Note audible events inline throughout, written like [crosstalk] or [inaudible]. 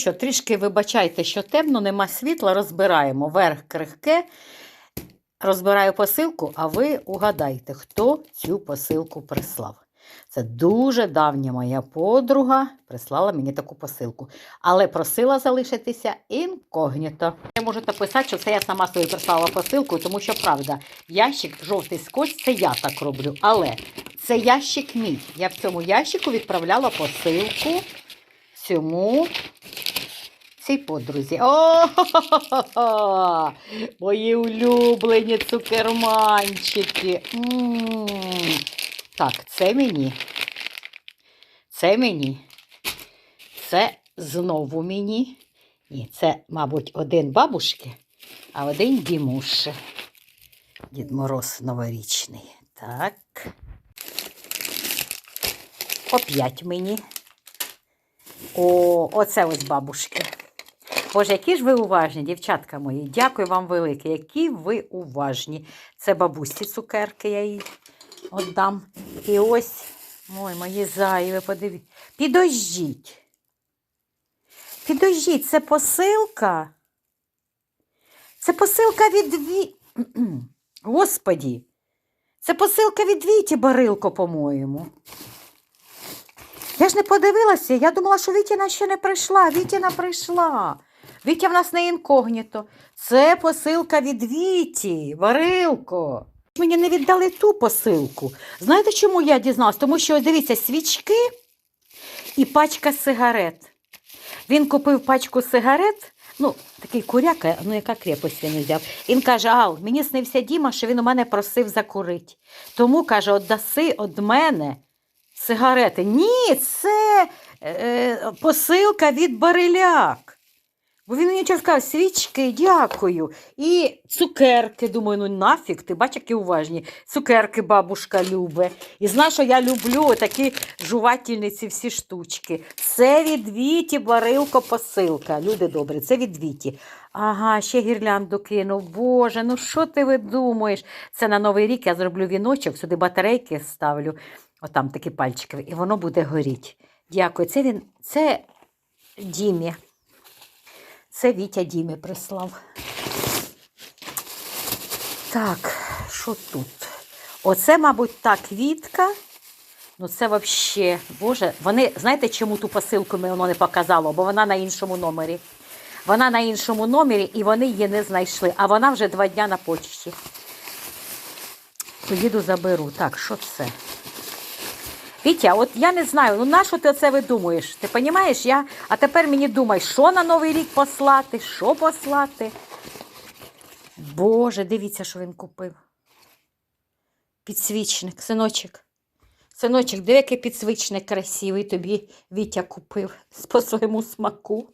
що, трішки вибачайте, що темно, нема світла, розбираємо. Верх крихке. Розбираю посилку, а ви угадайте, хто цю посилку прислав. Це дуже давня моя подруга прислала мені таку посилку, але просила залишитися інкогніто. Ви можете писати, що це я сама собі прислала посилку, тому що правда, ящик жовтий скотч, це я так роблю. Але це ящик мій. Я в цьому ящику відправляла посилку цьому цій подрузі. О, мої улюблені цукерманчики. М. Так, це мені. Це мені. Це знову мені. Ні, це, мабуть, один бабушки, а один дімуші. Дід Мороз новорічний. Так. Оп'ять мені. О, оце ось бабушки. Боже, які ж ви уважні, дівчатка мої. Дякую вам велике, які ви уважні. Це бабусі цукерки, я їй віддам. І ось, ой, мої зайві, подивіться. Підождіть. Підождіть, це посилка. Це посилка від Ві... [clears throat] Господі. Це посилка від Віті Барилко, по-моєму. Я ж не подивилася, я думала, що Вітіна ще не прийшла. Вітіна прийшла. Вітя в нас не інкогніто. Це посилка від Віті, Варилко. Мені не віддали ту посилку. Знаєте, чому я дізналась? Тому що, дивіться, свічки і пачка сигарет. Він купив пачку сигарет, ну, такий куряка, ну яка крепость він взяв. Він каже: Ал, мені снився Діма, що він у мене просив закурити. Тому каже, отдаси від мене сигарети. Ні, це е, посилка від Бариляк. Бо він мені сказав, свічки, дякую. І цукерки. Думаю, ну нафіг, ти бач, які уважні. Цукерки бабушка любить. І знаєш, що я люблю такі жувательні ці всі штучки. Це від Віті Барилко посилка. Люди добрі, це від Віті. Ага, ще гірлянду кинув. Боже, ну що ти видумуєш? Це на Новий рік я зроблю віночок, сюди батарейки ставлю. Отам такі пальчики, і воно буде горіти. Дякую. Це він, це Дімі. Це Вітя Дімі прислав. Так, що тут? Оце, мабуть, та квітка. Ну, це взагалі, Боже, вони, знаєте, чому ту посилку мені воно не показало? Бо вона на іншому номері. Вона на іншому номері і вони її не знайшли. А вона вже два дня на почті. Поїду заберу. Так, що це? Вітя, от я не знаю, ну на що ти оце видумуєш? Ти розумієш? Я... А тепер мені думай, що на Новий рік послати, що послати. Боже, дивіться, що він купив. Підсвічник, синочок. Синочок, диви, який підсвічник красивий тобі Вітя купив по своєму смаку.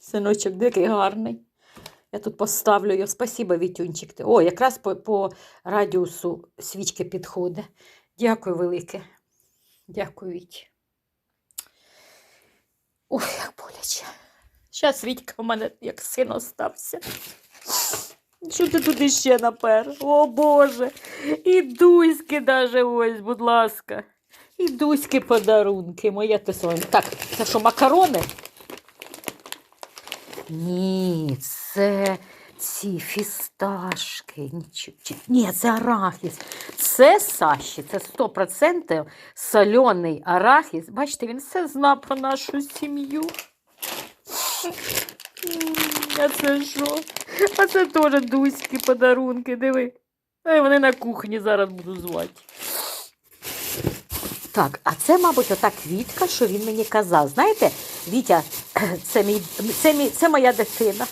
Синочок, диви, який гарний. Я тут поставлю його. Спасибо, Вітюнчик. О, якраз по, по радіусу свічки підходить. Дякую велике. Дякую, Віть. Ой, як боляче. Зараз Вітька в мене як син остався. Що ти туди ще напер? О Боже. І дуськи даже ось, будь ласка. І дуськи подарунки. Моя ти. Так, це що, макарони? Ні, це ці фісташки. Ні, це арахіс. Це Саші, це 100% соляний арахіс. Бачите, він все знав про нашу сім'ю. А це що? А це теж дуські подарунки, диви. Вони на кухні зараз буду звати. Так, а це, мабуть, ота квітка, що він мені казав. Знаєте, Вітя, [clears throat] це, мій, це, мій, це моя дитина.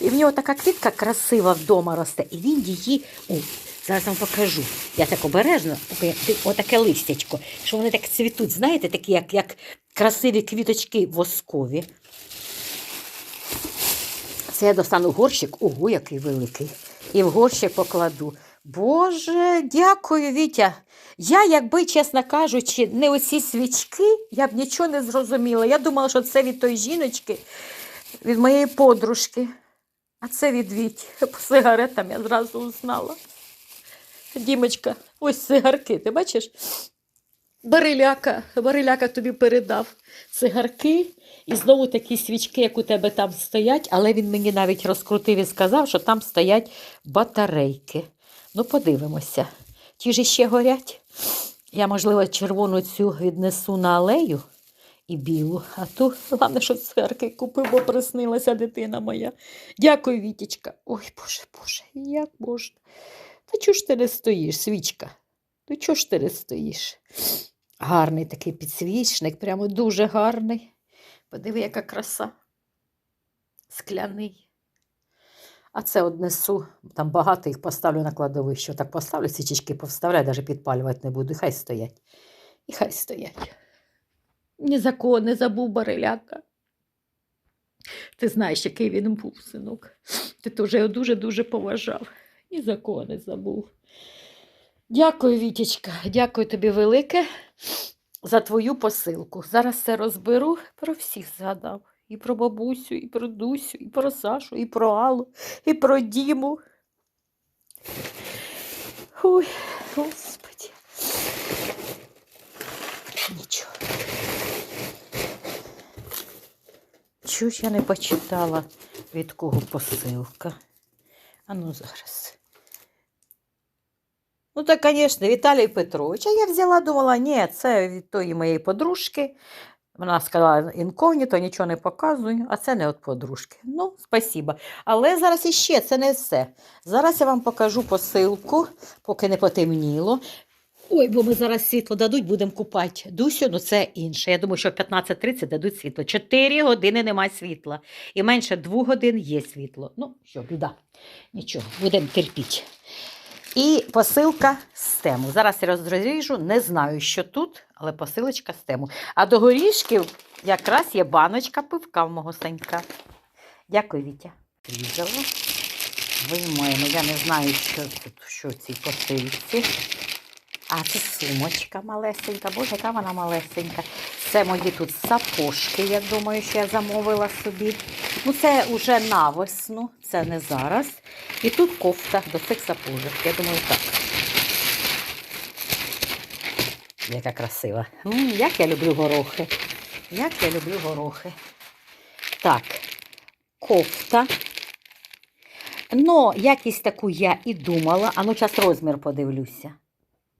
І в нього така квітка красива вдома росте. І він її. О, зараз вам покажу. Я так обережно, отаке листячко, що вони так цвітуть, знаєте, такі, як, як красиві квіточки воскові. Це я достану горщик, ого, який великий. І в горщик покладу. Боже, дякую, Вітя. Я, якби, чесно кажучи, не оці свічки, я б нічого не зрозуміла. Я думала, що це від тої жіночки, від моєї подружки. А це від Віті. [laughs] По сигаретам я зразу узнала. Дімочка, ось сигарки, ти бачиш? Бариляка, бариляка тобі передав цигарки і знову такі свічки, як у тебе там стоять, але він мені навіть розкрутив і сказав, що там стоять батарейки. Ну, подивимося. Ті ж іще горять. Я, можливо, червону цю віднесу на алею і білу, а ту, головне, що церкви купив, бо приснилася дитина моя. Дякую, Вітічка. Ой, Боже, Боже, як можна? Та чого ж ти не стоїш, свічка? Ну чого ж ти не стоїш? Гарний такий підсвічник, прямо дуже гарний. Подиви, яка краса. Скляний. А це однесу, там багато їх поставлю на кладовище. Так поставлю свічечки, повставляю, навіть підпалювати не буду. Хай стоять. І хай стоять. Ні за не забув бариляка. Ти знаєш, який він був, синок. Ти теж його дуже-дуже поважав. Ні за кого не забув. Дякую, Вітічка, дякую тобі велике за твою посилку. Зараз все розберу, про всіх згадав. І про бабусю, і про Дусю, і про Сашу, і про Аллу, і про Діму. Ой, Господи. Нічого. Ж я не почитала, від кого посилка? А ну зараз. Ну, так, звісно, Віталій Петрович. А я взяла, думала, ні, це від тої моєї подружки. Вона сказала інкогніто, нічого не показую, а це не від подружки. Ну, спасіба. Але зараз іще це не все. Зараз я вам покажу посилку, поки не потемніло. Ой, бо ми зараз світло дадуть, будемо купати Дусю, ну це інше. Я думаю, що в 15.30 дадуть світло. Чотири години немає світла. І менше двох годин є світло. Ну, що, біда. Нічого, будемо терпіти. І посилка з тему. Зараз я розріжу, не знаю, що тут, але посилочка з тему. А до горішків якраз є баночка пивка в мого санька. Дякую, Вітя. Різала. Виймаємо. Я не знаю, що тут, що в цій посилці. А, це сумочка малесенька. Боже, яка вона малесенька. Це мої тут сапожки, я думаю, що я замовила собі. Ну, це вже на весну, це не зараз. І тут кофта до цих сапожок. Я думаю, так. Яка красива. М, як я люблю горохи. Як я люблю горохи. Так, кофта. Ну, якість таку я і думала. А ну, час розмір подивлюся.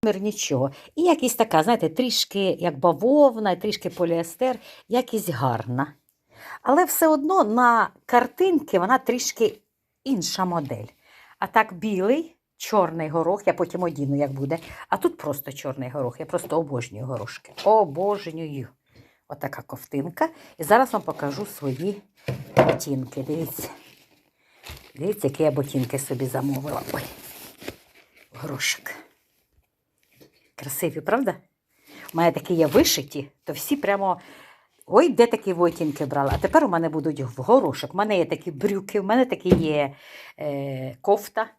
Розмір нічого. І якісь така, знаєте, трішки як бавовна, трішки поліестер, якість гарна. Але все одно на картинки вона трішки інша модель. А так білий, чорний горох, я потім одіну, як буде. А тут просто чорний горох. Я просто обожнюю горошки. Обожнюю. Отака ковтинка. І зараз вам покажу свої ботинки. Дивіться. Дивіться, які я ботинки собі замовила. Ой, горошок. Красиві, правда? У мене такі є вишиті, то всі прямо. Ой, де такі ботинки брала. А тепер у мене будуть в горошок. У мене є такі брюки, у мене такі є е, кофта.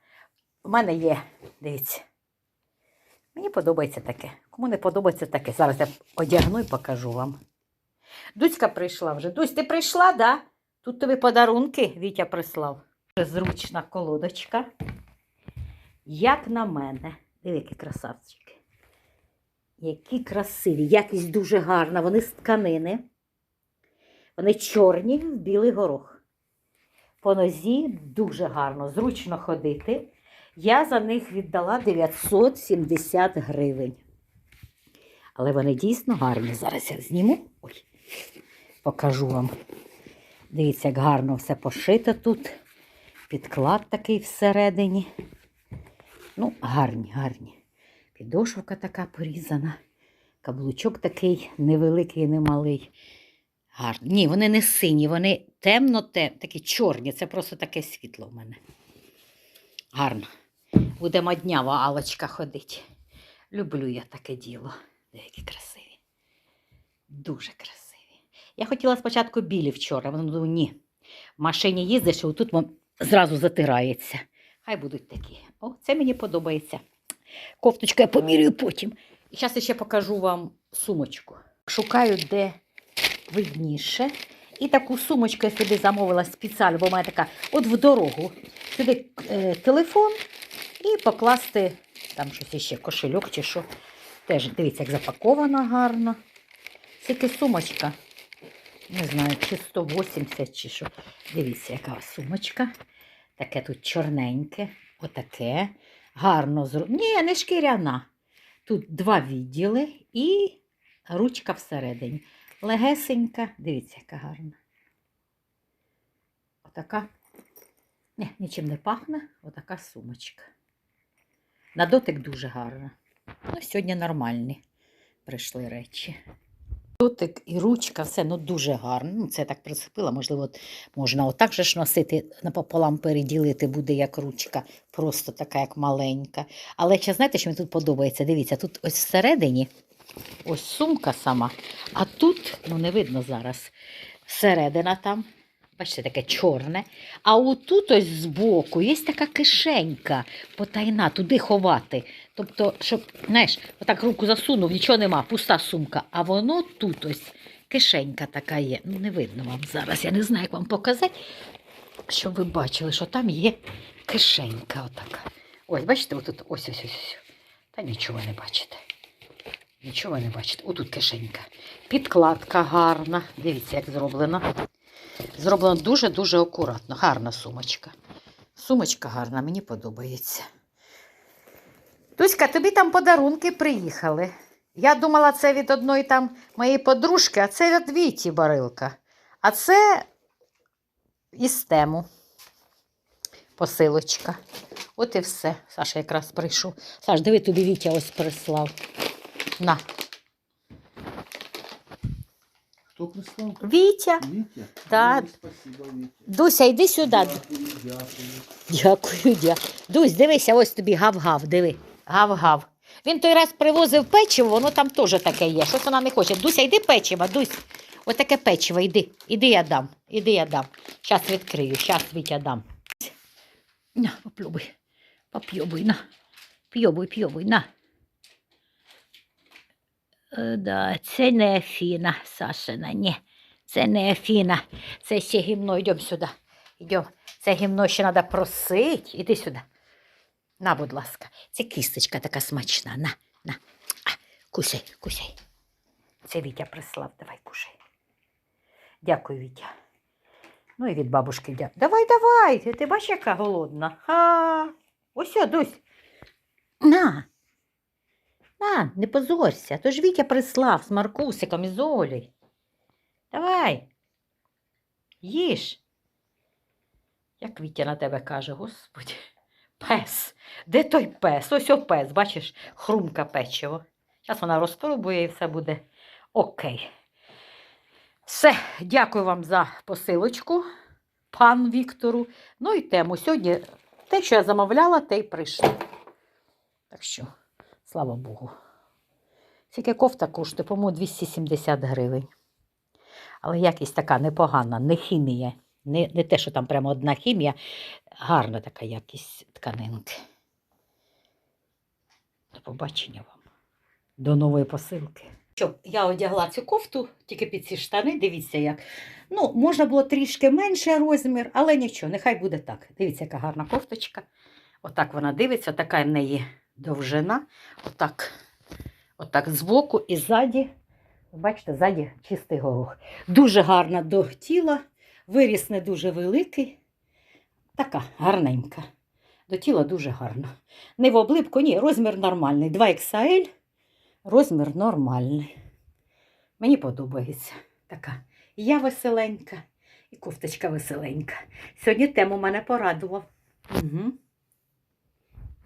У мене є, дивіться. Мені подобається таке. Кому не подобається таке. Зараз я одягну і покажу вам. Дуська прийшла вже. Дусь, ти прийшла, да? Тут тобі подарунки Вітя прислав. Зручна колодочка. Як на мене. Диви, які красавчики. Які красиві, якість дуже гарна. Вони з тканини. Вони чорні в білий горох. По нозі дуже гарно, зручно ходити. Я за них віддала 970 гривень. Але вони дійсно гарні. Зараз я зніму. Ой, покажу вам. Дивіться, як гарно все пошито тут. Підклад такий всередині. Ну, гарні, гарні. Підошвка така порізана. Каблучок такий невеликий, немалий. Гарні. Ні, вони не сині, вони темно те такі чорні. Це просто таке світло в мене. Гарно. Буде моднява алочка ходить. Люблю я таке діло. Деякі красиві. Дуже красиві. Я хотіла спочатку білі вчора, але думаю, ні. В машині їздиш, і отут зразу затирається. Хай будуть такі. О, це мені подобається. Кофточку я помірюю потім. І зараз ще покажу вам сумочку. Шукаю, де видніше. І таку сумочку я собі замовила спеціально, бо в мене така от в дорогу. Сюди е, телефон і покласти там щось ще, кошельок чи що. Теж дивіться, як запакована гарно. Тільки сумочка. Не знаю, чи 180, чи що. Дивіться, яка сумочка. Таке тут чорненьке, отаке. Гарно зроблено. Ні, не шкіряна. Тут два відділи і ручка всередині. Легесенька. Дивіться, яка гарна. Отака. Ні, нічим не пахне. Отака сумочка. На дотик дуже гарна. Ну, сьогодні нормальні прийшли речі. Дотик і ручка, все ну дуже гарно. Ну, це так прицепила. Можливо, от можна отак же ж носити, напополам переділити буде як ручка, просто така, як маленька. Але ще знаєте, що мені тут подобається? Дивіться, тут ось всередині ось сумка сама, а тут, ну не видно зараз, всередина там. Бачите, таке чорне. А отут ось збоку є така кишенька потайна, туди ховати. Тобто, щоб, знаєш, отак руку засунув, нічого нема, пуста сумка. А воно тут ось кишенька така є. Ну, не видно вам зараз. Я не знаю, як вам показати, щоб ви бачили, що там є кишенька. Отака. Ось, бачите, отут ось ось ось. ось. Та нічого не бачите. Нічого не бачите. Отут кишенька. Підкладка гарна. Дивіться, як зроблено. Зроблено дуже-дуже акуратно. Гарна сумочка. Сумочка гарна, мені подобається. Туська, тобі там подарунки приїхали. Я думала, це від одної там моєї подружки, а це від Віті Барилка. А це із тему посилочка. От і все. Саша якраз прийшов. Саш, диви, тобі Вітя ось прислав. На. Хто прислав? Вітя. Вітя? Да. Ну, Спасибо, Вітя. Дуся, йди сюди. Дякую, дякую. Дякую, дякую. Дусь, дивися, ось тобі гав-гав, диви. Гав-гав. Він той раз привозив печиво, воно там теж таке є. Щось вона не хоче. Дуся, йди печиво, Дусь. Ось таке печиво, йди. Іди я дам. Іди я дам. Щас відкрию, щас Вітя дам. На, попробуй. Поп'йобуй, на. П'йобуй, п'йобуй, на. Е, да, це не Афіна, Сашина, ні. Це не Афіна. Це ще гімно. Йдемо сюди. Йдемо. Це гімно ще треба просить. Іди сюди. На, будь ласка. Це кісточка така смачна. На, на. А, кусай, кусай. Це Вітя прислав. Давай, кушай. Дякую, Вітя. Ну і від бабушки дякую. Давай, давай. Ти бачиш, яка голодна. А, ось, Дусь. На. На, не позорся. То ж Вітя прислав з Маркусиком і з Олею. Давай. Їж. Як Вітя на тебе каже, господи, пес. Де той пес? Ось о пес, бачиш, хрумка печиво. Зараз вона розпробує і все буде окей. Все, дякую вам за посилочку, пан Віктору. Ну і тему. Сьогодні те, що я замовляла, те й прийшло. Так що, слава Богу. Скільки кофта коштує, по-моєму, 270 гривень. Але якість така непогана, не хімія. Не, не те, що там прямо одна хімія, гарна така якість тканинки. До побачення вам. До нової посилки. Що, я одягла цю кофту тільки під ці штани, дивіться як. Ну, можна було трішки менше розмір, але нічого, нехай буде так. Дивіться, яка гарна кофточка. Отак вона дивиться, така в неї довжина. Отак, отак збоку і ззаді. Бачите, ззаді чистий горох. Дуже гарна до тіла, виріс не дуже великий. Така гарненька. До тіла дуже гарно. Не в облипку, ні, розмір нормальний. 2XL, розмір нормальний. Мені подобається така. Я веселенька, і кофточка веселенька. Сьогодні тему мене порадував. Угу.